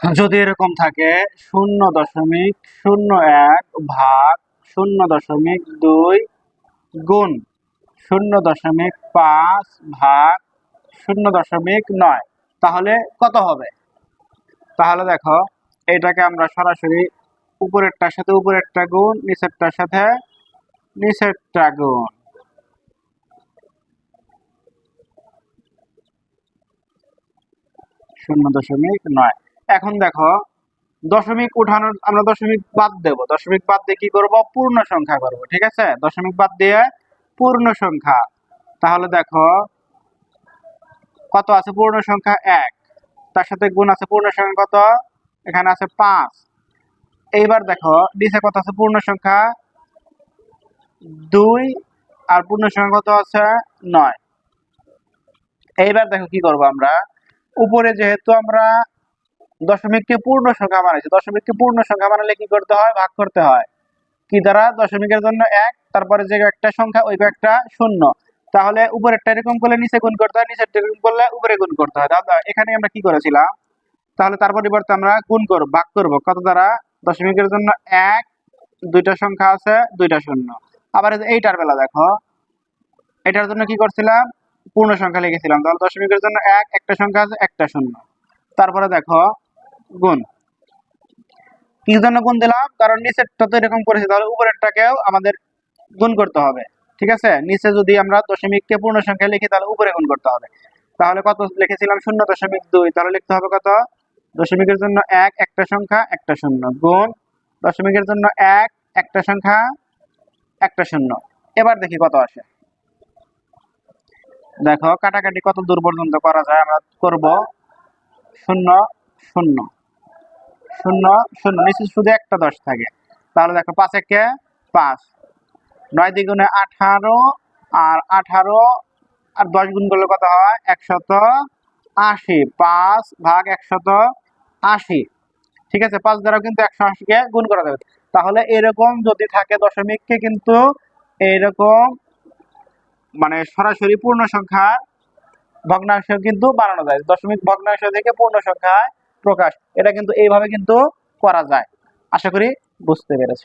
যদি এরকম থাকে, শূন্য দশমিক শূন্য এক ভাগ শূন্য দশমিক দুই গুণ শূন্য দশমিক পাঁচ ভাগ শূন্য দশমিক নয়। তাহলে কত হবে? তাহলে দেখো, এটাকে আমরা সরাসরি উপরেরটার সাথে উপরেরটা গুণ, নিচেরটার সাথে নিচেরটা গুণ। শূন্য দশমিক নয়। এখন দেখো, দশমিক উঠানোর, আমরা দশমিক বাদ দেব। দশমিক বাদ দিয়ে কি করব? পূর্ণ সংখ্যা করব, ঠিক আছে? দশমিক বাদ দিয়ে পূর্ণ সংখ্যা। তাহলে দেখো, কত আছে? পূর্ণ সংখ্যা এক। তার সাথে গুণ আছে, পূর্ণ সংখ্যা কত? এখানে আছে পাঁচ। এইবার দেখো, নিচে কত আছে? পূর্ণ সংখ্যা দুই আর পূর্ণ সংখ্যা কত আছে? নয়। এইবার দেখো কি করব আমরা? উপরে যেহেতু আমরা দশমিককে পূর্ণ সংখ্যা বানাইছি। দশমিককে পূর্ণ সংখ্যা বানালে কি করতে হয়? ভাগ করতে হয়। কি দ্বারা? দশমিকের জন্য এক, তারপরে যে একটা সংখ্যা, ওই একটা শূন্য। তাহলে উপরেরটা এরকম করলে নিচে গুণ করতে হয়, নিচেরটা এরকম করলে উপরে গুণ করতে হয়। এখানে আমরা কি করেছিলাম? তাহলে তার পরিবর্তে আমরা গুণ করব, ভাগ করব। কত দ্বারা? দশমিকের জন্য এক, দুইটা সংখ্যা আছে, দুইটা শূন্য। আবার এইটার বেলা দেখো, এটার জন্য কি করছিলাম? পূর্ণ সংখ্যা লিখেছিলাম। তাহলে দশমিকের জন্য এক, একটা সংখ্যা আছে, একটা শূন্য। তারপরে দেখো গুণ। কি জন্য গুণ দিলাম, কারণ নিচেরটা তো এরকম করেছে, তাহলে উপরেরটাকেও আমাদের গুণ করতে হবে, ঠিক আছে? নিচে যদি আমরা দশমিককে পূর্ণ সংখ্যা লিখি, তাহলে উপরে গুণ করতে হবে। তাহলে কত লিখেছিলাম? শূন্য দশমিক দুই, তাহলে লিখতে হবে কত? দশমিকের জন্য এক, একটা সংখ্যা, একটা শূন্য। গুণ। দশমিকের জন্য এক, একটা সংখ্যা, একটা শূন্য। এবার দেখি কত আসে। দেখো, কাটাকাটি কত দূর পর্যন্ত করা যায়? আমরা করব শূন্য শূন্য। শূন্য শূন্য, নিচে শুধু একটা দশ থাকে। তাহলে দেখো, পাঁচ একে পাঁচ। নয় দ্বিগুণে আঠারো, আর আঠারো, আর দশ গুণ করলে কত হয়? একশত আশি। পাঁচ ভাগ একশত আশি। ঠিক আছে? পাঁচ দ্বারাও কিন্তু একশো আশিকে গুণ করা যাবে। তাহলে এরকম যদি থাকে দশমিককে কিন্তু এইরকম মানে সরাসরি পূর্ণ সংখ্যা ভগ্নাংশ কিন্তু বানানো যায়। দশমিক ভগ্নাংশ থেকে পূর্ণ সংখ্যায় প্রকাশ। এটা কিন্তু এইভাবে কিন্তু করা যায়। আশা করি বুঝতে পেরেছ।